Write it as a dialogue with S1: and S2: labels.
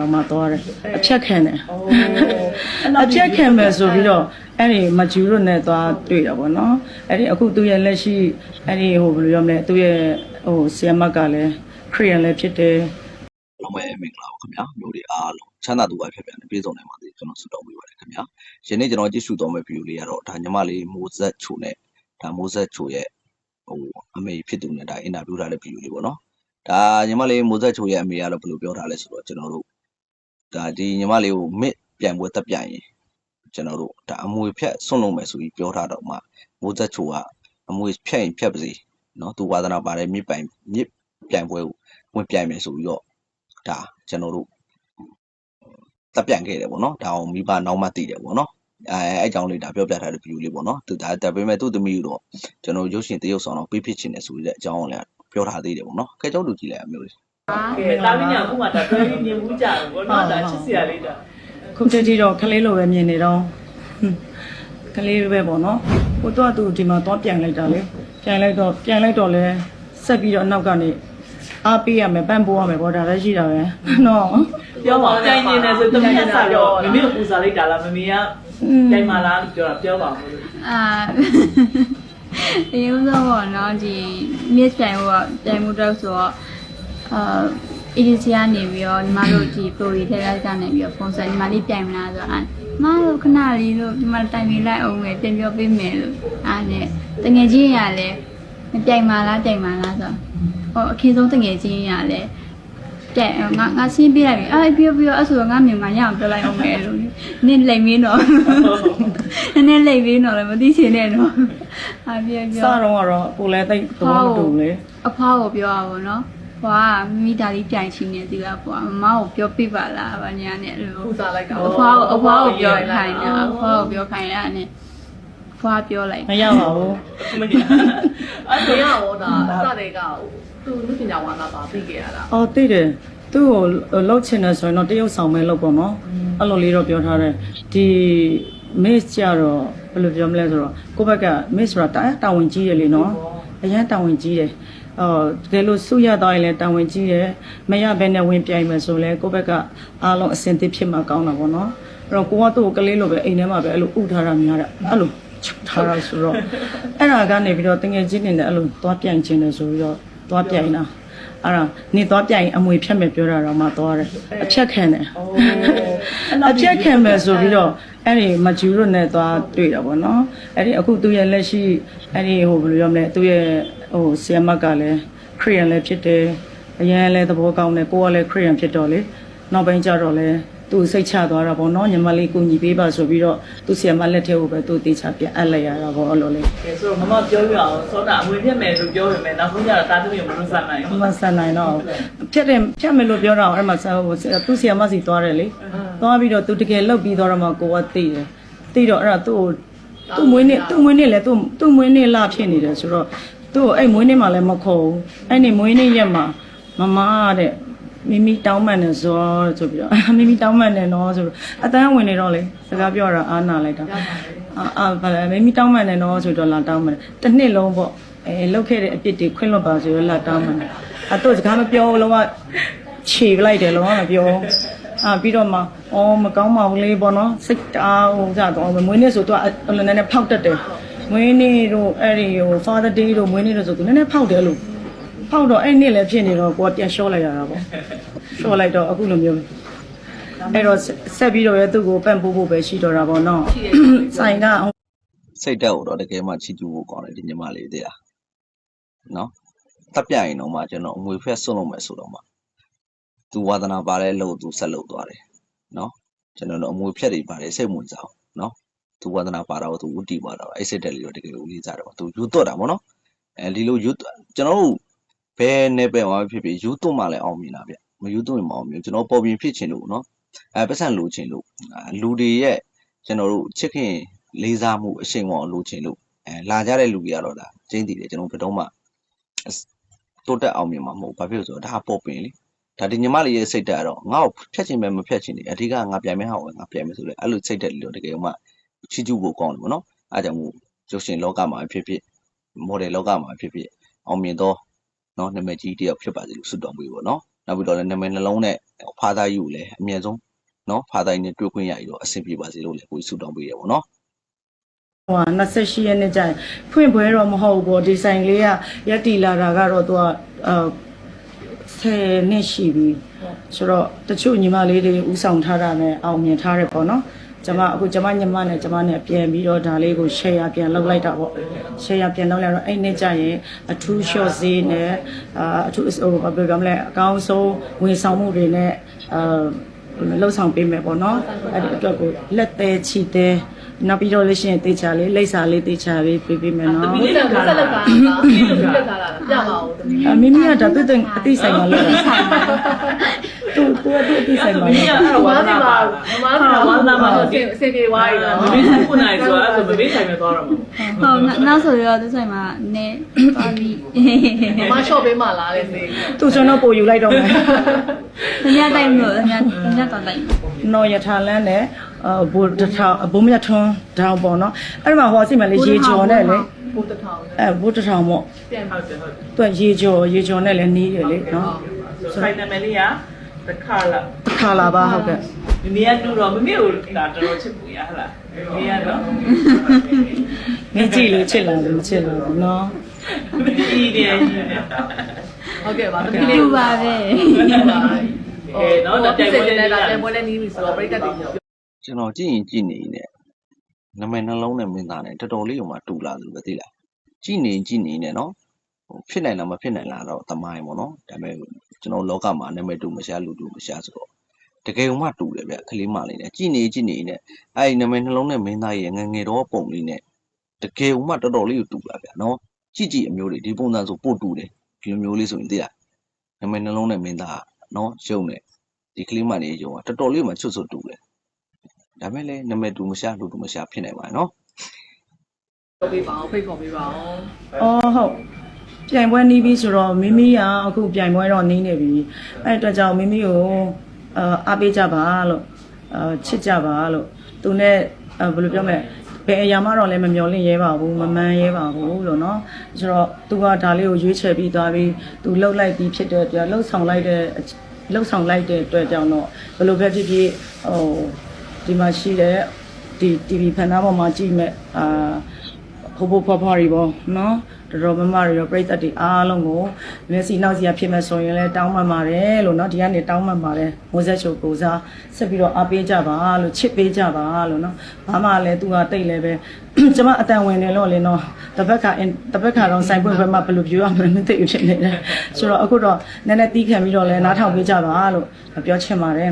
S1: တော့မှသွားတယ်အဖြတ်ခံတယ်
S2: အိုးအဲ့လောက်
S1: အဖြတ်ခံမယ်ဆိုပြီးတော့အဲ့ဒီမကျူတို့နဲ့သွားတွေ့တာပေါ့နော်အဲ့ဒီအခုသူ့ရဲ့လက်ရှိအဲ့ဒီဟိုဘယ်လိုပြောမလဲသူ့ရဲ့ဟိုဆီယမတ်ကလည်းခရီးယန်လည်းဖြစ်တယ်
S3: လုံးဝမင်္ဂလာပါခင်ဗျာမျိုးတွေအားလုံးချမ်းသာသူပါဖြစ်ပြန်တယ်ပြည်စုံနိုင်ပါသေးကျွန်တော်ဆုတောင်းပေးပါတယ်ခင်ဗျာယနေ့ကျွန်တော်ကြည့်ရှုသွားမယ့်ဗီဒီယိုလေးကတော့ဒါညီမလေးမိုးဆက်ချိုနဲ့ဒါမိုးဆက်ချိုရဲ့ဟိုအမေဖြစ်သူနဲ့ဒါအင်တာဗျူးထားတဲ့ဗီဒီယိုလေးပေါ့နော်ဒါညီမလေးမိုးဆက်ချိုရဲ့အမေကတော့ဘယ်လိုပြောထားလဲဆိုတော့ကျွန်တော်တို့ ဒါဒီညီမလေးကိုမစ်ပြန်ပွဲတက်ပြန်ရင်ကျွန်တော်တို့ဒါအမွေဖြတ်ဆွန့်လုံးမယ်ဆိုပြီးပြောထားတော့မှမိုးဆက်ချိုကအမွေဖြတ်ရင်ဖြတ်ပါစေနော်သူဝါသနာပါတဲ့မြစ်ပိုင်မြစ်ပြန်ပွဲကိုဝင်ပြိုင်မယ်ဆိုပြီးတော့ဒါကျွန်တော်တို့တက်ပြန်ခဲ့တယ်ပေါ့နော်ဒါအောင်မိဘနောက်မှသိတယ်ပေါ့နော်အဲအဲ့အကြောင်းလေးဒါပြောပြထားတဲ့ view လေးပေါ့နော်သူဒါဒါပေမဲ့သူ့သမီးတို့ကျွန်တော်ရုပ်ရှင်တရုပ်ဆောင်တော့ပေးဖြစ်ချင်တယ်ဆိုတဲ့အကြောင်းကိုလည်းပြောထားသေးတယ်ပေါ့နော်ခဲကြောက်လူကြည့်လိုက်အမျိုးလေး
S2: ကဲတာမင်းညာခုမှဒါတွေ့မြင်မှုကြတယ်ဘောနော်ဒါချစ်စရာလေးဒါ
S1: ခုတည်းတည်းတော့ခလေးလိုပဲမြင်နေတော့ဟွန်းခလေးလိုပဲပေါ့နော်ဟိုတော့သူဒီမှာသွားပြန်လိုက်တာလေပြန်လိုက်တော့ပြန်လိုက်တော့လဲဆက်ပြီးတော့အနောက်ကနေအားပေးရမယ်ပန့်ပိုးရမယ်ပေါ့ဒါလည်းရှိတာပဲနော်
S2: ပြောပါကြိုင်နေတယ်ဆိုတမီးကစားပြောမမေကိုပူစားလိုက်တာလားမမေကကြိုင်မာလားလို့ပြောတာပြောပါဦးလို့
S4: အာဒီဥစ္စာပေါ့နော်ဒီ miss ပြိုင်ဖို့ပြိုင်မှုတော့ဆိုတော့ အာ EDC ကနေပြီးတော့ညီမတို့ဒီ pro တွေထည့်လိုက်ကနေပြီးတော့ပုံစံညီမလေးပြိုင်မလားဆိုတော့အာမတို့ခဏလေးလို့ဒီမှာတိုင်ပြီးလိုက်အောင်မယ်တင်ပြောပေးမယ်လို့အားနဲ့တငယ်ချင်းရလဲမပြိုင်ပါလားပြိုင်ပါလားဆိုတော့ဟောအခင်ဆုံးတငယ်ချင်းရလဲပြိုင်ငါငါရှင်းပြလိုက်ပြီအဲ့ပြောပြောအဲ့ဆိုတော့ငါမြန်မာရအောင်ပြောလိုက်အောင်မယ်လို့နင်းလိမ်မင်းတော့နည်းနည်းလိမ်ပြီးတော့လည်းမသိချင်နဲ့တော့အာပြော
S1: စ
S4: ပြော
S1: တော့ကတော့ကိုလည်းတိတ်တော့မတူလေ
S4: အဖွားကိုပြောရပါဘောနော် ဘွားကမိသားလေးပြိုင်ချင်နေသူကဘွားမမကိုပြောပြပါလားဗညာနဲ့အဲ့လို
S5: ပူစားလိုက်တာ
S4: အဖွားကိုအဖွားကိုပြောခိုင်းတာအဖွားကိုပြောခိုင်းတာနဲ့ဘွားပြောလိုက်
S1: မရပါဘူး
S2: မရ
S5: အဲ့
S2: အဲ့
S5: ဒါ
S2: ဒါ
S5: ရောဒါအစတွေကသူလူပညာဝါလာပါသိခဲ့ရတာ
S1: အော်သိတယ်သူ့ကိုလှုပ်ချင်တယ်ဆိုရင်တော့တရုပ်ဆောင်ပဲလှုပ်ပေါ့နော်အဲ့လိုလေးတော့ပြောထားတယ်ဒီ miss ကြတော့ဘယ်လိုပြောမလဲဆိုတော့ကိုယ့်ဘက်က miss ဆိုတာတာတာဝန်ကြီးတယ်လေနော်အရန်တာဝန်ကြီးတယ် အော်တကယ်လို့စုရသွားရင်လည်းတာဝန်ကြီးတယ်မရဘဲနဲ့ဝင်ပြိုင်မယ်ဆိုလဲကိုယ့်ဘက်ကအားလုံးအစင်သစ်ဖြစ်မှာကောင်းတာပေါ့နော်အဲ့တော့ကိုကသူ့ကိုကလေးလိုပဲအိမ်ထဲမှာပဲအဲ့လိုဥထားတာများတယ်အဲ့လိုချုပ်ထားတာဆိုတော့အဲ့ဒါကနေပြီးတော့တငယ်ချင်းနေနဲ့အဲ့လိုသွားပြိုင်ခြင်းတယ်ဆိုပြီးတော့သွားပြိုင်တာ အဲ့ဒါနေသွားပြိုင်အမွေဖြတ်မယ်ပြောတာတော့မှသွားတယ်အဖြတ်ခံတယ်
S2: အိုးအဲ့လောက်
S1: အဖြတ်ခံမယ်ဆိုပြီးတော့အဲ့ဒီမကျူတို့နဲ့သွားတွေ့တာပေါ့နော်အဲ့ဒီအခုသူ့ရဲ့လက်ရှိအဲ့ဒီဟိုဘယ်လိုပြောမလဲသူ့ရဲ့ဟိုဆီယမတ်ကလည်းခရီးယန်လည်းဖြစ်တယ်အရင်လည်းသဘောကောင်းတယ်ကိုကလည်းခရီးယန်ဖြစ်တော့လေနောက်ပိုင်းကျတော့လေ သူစိတ်ချသွားတာပေါ့နော်ညီမလေးကိုညီပေးပါဆိုပြီးတော့သူဆီယမတ်လက်ထဲကိုပဲသူတေချာပြန်အပ်လိုက်ရတာပေါ့အဲ့လိုလေ
S2: ကဲဆိုတော့မမပြောပြအောင်စောတာအမွေပြတ်မယ်လို့ပြောရမယ်နောက်ဆုံးကျတော့တာသမီးကိုမလို့စားနိုင်ဘူး
S1: မဆန်နိုင်တော့ဖြတ်တယ်ဖြတ်မယ်လို့ပြောတော့အဲ့မှာဆဟိုသူဆီယမစီသွားတယ်လေသွားပြီးတော့သူတကယ်လောက်ပြီးတော့မှကိုကသိတယ်သိတော့အဲ့ဒါသူ့ကိုသူ့မွေးနေ့သူ့မွေးနေ့လဲသူ့သူ့မွေးနေ့လာဖြစ်နေတယ်ဆိုတော့သူ့ကိုအဲ့မွေးနေ့မှာလည်းမခေါ်ဘူးအဲ့ဒီမွေးနေ့ရက်မှာမမတဲ့ မိမိတောင်းမှန်တယ်ဆိုတော့ဆိုပြီးတော့မိမိတောင်းမှန်တယ်နော်ဆိုတော့အတန်းဝင်နေတော့လေစကားပြောတာအားနာလိုက်တာအာအာဘာလဲမိမိတောင်းမှန်တယ်နော်ဆိုတော့လာတောင်းမှန်တယ်တစ်နှစ်လုံးပေါ့အဲလောက်ခဲ့တဲ့အပြစ်တွေခွင့်လွတ်ပါဆိုတော့လာတောင်းမှန်တယ်အတော့စကားမပြောဘူးလုံးဝခြေပလိုက်တယ်လုံးဝမပြောဘူးအာပြီးတော့မှအော်မကောင်းပါဘူးလေပေါ့နော်စိတ်တာဟိုစတော့မွေးနေ့ဆိုတော့အဲ့လိုနည်းနည်းဖောက်တတ်တယ်မွေးနေ့တို့အဲ့ဒီဟို father day တို့မွေးနေ့တို့ဆိုသူနည်းနည်းဖောက်တယ်လို့ ဖောက်တော့အဲ့နေ့လည်းဖြစ်နေတော့ကိုကပြန်လျှော့လိုက်ရတာပေါ့လျှော့လိုက်တော့အခုလိုမျိုးအဲ့တော့ဆက်ပြီးတော့ရသူ့ကိုပန့်ပိုးဖို့ပဲရှိတော့တာပေါ့နော်ဆိုင်က
S3: စိတ်တက်ကိုတော့တကယ်မှချီကျူးဖို့ကောင်းတယ်ဒီညီမလေးသိလားနော်တက်ပြရင်တော့မှကျွန်တော်အမွေဖက်ဆွန့်လို့မယ်ဆိုတော့မှသူဝါသနာပါတဲ့လို့သူဆက်လုပ်သွားတယ်နော်ကျွန်တော်တို့အမွေဖြက်တွေပါတယ်စိတ်ဝင်စားအောင်နော်သူဝါသနာပါတာကိုသူဝတ္တိပါတာအဲ့စိတ်တက်လေးတော့တကယ်ကိုလေးစားတယ်ပေါ့သူယူတော့တာပေါ့နော်အဲဒီလိုယူကျွန်တော်တို့ ဘယ်နေပဲမှာဖြစ်ဖြစ်ယူသွတ်မှလည်းအောင်မြင်တာဗျမယူသွတ်ရင်မအောင်မြင်ကျွန်တော်ပေါ်ပြင်ဖြစ်ချင်လို့နော်အဲပတ်စံလိုချင်လို့လူတွေရဲ့ကျွန်တော်တို့ချစ်ခင်လေးစားမှုအရှိန်အဝါလိုချင်လို့အဲလာကြတဲ့လူတွေကတော့ဒါကျင်းတည်တယ်ကျွန်တော်ဘယ်တော့မှတိုးတက်အောင်မြင်မှာမဟုတ်ဘာဖြစ်လို့ဆိုတော့ဒါပေါ်ပင်လေဒါဒီညီမလေးရဲ့စိတ်တက်ကတော့ငါ့ကိုဖြတ်ချင်ပဲမဖြတ်ချင်နေအဓိကငါပြိုင်မဲ့ဟာကိုငါပြိုင်မယ်ဆိုလေအဲ့လိုစိတ်တက်လေးတော့တကယ်မှချီကျူးဖို့ကောင်းတယ်ဗောနော်အားကြောင့်မို့ရုပ်ရှင်လောကမှာဖြစ်ဖြစ်မော်ဒယ်လောကမှာဖြစ်ဖြစ်အောင်မြင်တော့ နော်နာမည်ကြီးတယောက်ဖြစ်ပါစေလို့ဆုတောင်းပေးပါနော်နောက်ပြီးတော့လည်းနာမည်နှလုံးနဲ့ဖာသာယူကိုလည်းအမြဲဆုံးနော်ဖာသာကြီးနဲ့တွေ့ခွင့်ရပြီးတော့အဆင်ပြေပါစေလို့လည်းကိုကြီးဆုတောင်းပေးရပါတော့နော်
S1: ဟိုဟာ28ရက်နေ့ကျရင်ဖွင့်ပွဲတော့မဟုတ်ဘူးပေါ့ဒီဆိုင်လေးကရက်တီလာတာကတော့သူကအာ10နှစ်ရှိပြီဆိုတော့တချို့ညီမလေးတွေဥဆောင်ထားတာနဲ့အောင်မြင်ထားတယ်ပေါ့နော် ကျမအခုကျမညီမနဲ့ကျမနဲ့ပြန်ပြီးတော့ဒါလေးကို share ပြန်လုပ်လိုက်တာပေါ့ share ပြန်လုပ်လိုက်တော့အဲ့နေ့ကျရင်အထူး short ဈေးနဲ့အာအထူးဟိုဘာပြောမလဲအကောင်းဆုံးဝန်ဆောင်မှုတွေနဲ့အာလှုပ်ဆောင်ပေးမယ်ပေါ့နော်အဲ့ဒီအတွက်ကိုလက်သေးချီသေးနောက်ပြီးတော့လည်းရှိရင်တေချာလေးလိပ်စာလေးတေချာလေးပေးပေးမယ်နော်
S5: ဘုဆက်ဘုဆက်လက်ကားလားဘုဆက်ကားလားပြပါဦးသမီး
S1: အမိမိကဒါသူ့အတိဆိုင်မှာလို့ သူသူကသူ့အတိဆိုင်မှာ
S2: မမေကအဲ့တော့ဝါသနာပါ
S5: မမကဝါသနာမှာအစင်အစင်ပြေသွားပြီလား
S2: မမေကခုနိုင်ဆိုအဲ့ဆိုမမေဆိုင်မှာသွားတော့မှာ
S4: ဟုတ်နောက်ဆိုတော့သူဆိုင်မှာနည်းသွားပြီး
S5: မမရှော့ပေးမှလားလေစေ
S1: သူကျွန်တော်ပို့ယူလိုက်တော့မယ်
S4: သူများတိုက်လို့သူများသူများတော့တိုက်
S1: နော်ယထာလန်းနဲ့အဘိုးတထောင်ဘုံမြတ်ထွန်းတောင်ပေါ့နော်အဲ့ဒီမှာဟောစီမလေးရေကျော်နဲ့လေ
S5: ဘုတထောင်
S1: အဲဘိုးတထောင်ပေါ့
S5: ပြန်
S2: ဟုတ်တယ်ဟုတ်တယ်
S1: သူကရေကျော်ရေကျော်နဲ့လည်းနီးတယ်လေနော်
S2: ဆိုင်နာမည်လေးက တခါလာ
S1: ခါလာပါဟုတ်ကဲ့
S2: မမေကတူတော့မမေကိုဒါတော်တော်ချစ်ပူရဟလားမမေကတော့
S1: မင်းကြည့်လို့ချစ်လာတယ်ချစ်လာတယ်နော်
S2: ဒီဒီဒီ
S5: ဟုတ်ကဲ့ပါသမီးလေး
S4: တူပါပဲ
S2: အဲနော်ဒါတိုင်
S5: စိ
S2: ပွဲ
S5: တ်
S2: လေး
S5: နဲ့
S2: တာ
S5: ဒါတိုင်ပွဲနဲ့နီးပြီဆိုတော့ပြိတ္တတွေပြော
S3: ကျွန်တော်ကြည့်ရင်ကြည့်နေနေနာမည်နှလုံးနဲ့မင်းသားနဲ့တော်တော်လေးဟိုမှာတူလာလို့ပဲသိလားကြည့်နေကြည့်နေနေနော်ဟို ဖြစ်နိုင်လားမဖြစ်နိုင်လားတော့သမိုင်းပေါ့နော်ဒါပေမဲ့ကျွန်တော်လောကမှာနာမည်တူမရှားလူတူမရှားဆိုတော့တကယ်ဟိုမှတူတယ်ဗျကလေးမလေးနဲ့ကြည့်နေကြည့်နေနေအဲ့ဒီနာမည်နှလုံးနဲ့မင်းသားရဲ့ငယ်ငယ်တော့ပုံလေးနဲ့တကယ်ဟိုမှတော်တော်လေးကိုတူလာဗျနော်ကြည့်ကြည့်အမျိုးတွေဒီပုံစံဆိုပို့တူတယ်ဒီလိုမျိုးလေးဆိုရင်သိလားနာမည်နှလုံးနဲ့မင်းသားနော်ရုံနဲ့ဒီကလေးမလေးရုံကတော်တော်လေးမှချွတ်ချွတ်တူတယ်ဒါမဲ့လည်းနာမည်တူမရှာလူတူမရှာဖြစ်နိုင်ပါနဲ့နော်
S5: ပြောပေးပါအောင်ဖိတ်ခေါ်ပေးပါအောင်
S1: အော်ဟုတ် ပြိုင်ပွဲနီးပြီဆိုတော့မိမိကအခုပြိုင်ပွဲတော့နီးနေပြီအဲ့အတွက်ကြောင့်မိမိကိုအားပေးကြပါလို့ချစ်ကြပါလို့သူနဲ့ဘယ်လိုပြောမလဲဘယ်အရာမှတော့လည်းမမျောလင့်ရဲပါဘူးမမှန်ရဲပါဘူးလို့နော်ဆိုတော့သူကဒါလေးကိုရွေးချယ်ပြီးသွားပြီးသူလှုပ်လိုက်ပြီးဖြစ်တဲ့အတွက်လှုပ်ဆောင်လိုက်တဲ့လှုပ်ဆောင်လိုက်တဲ့အတွက်ကြောင့်တော့ဘယ်လိုပဲဖြစ်ဖြစ်ဟိုဒီမှာရှိတဲ့ဒီ TV ဖန်သားပေါ်မှာကြည့်မဲ့အာ ဟိုဘဖွားဖွားတွေပေါ့နော်တော်တော်မမတွေရောပြိသက်တွေအားလုံးကိုမျက်စိနောက်စီရဖြစ်မဲ့ဆိုရင်လည်းတောင်းပန်ပါတယ်လို့နော်ဒီကနေတောင်းပန်ပါတယ်မိုးဆက်ချိုကိုစားဆက်ပြီးတော့အားပေးကြပါလို့ချစ်ပေးကြပါလို့နော်ဘာမှလည်းသူကတိတ်လည်းပဲကျမအတန်ဝင်နေလို့လေနော်တစ်ဘက်ကတစ်ဘက်ကတော့စိုင်ပွင့်ဘက်မှာဘယ်လိုပြောရမလဲမသိဘူးဖြစ်နေတယ်ဆိုတော့အခုတော့နည်းနည်းတီးခံပြီးတော့လဲနားထောင်ပေးကြပါလို့ပြောချင်ပါတယ်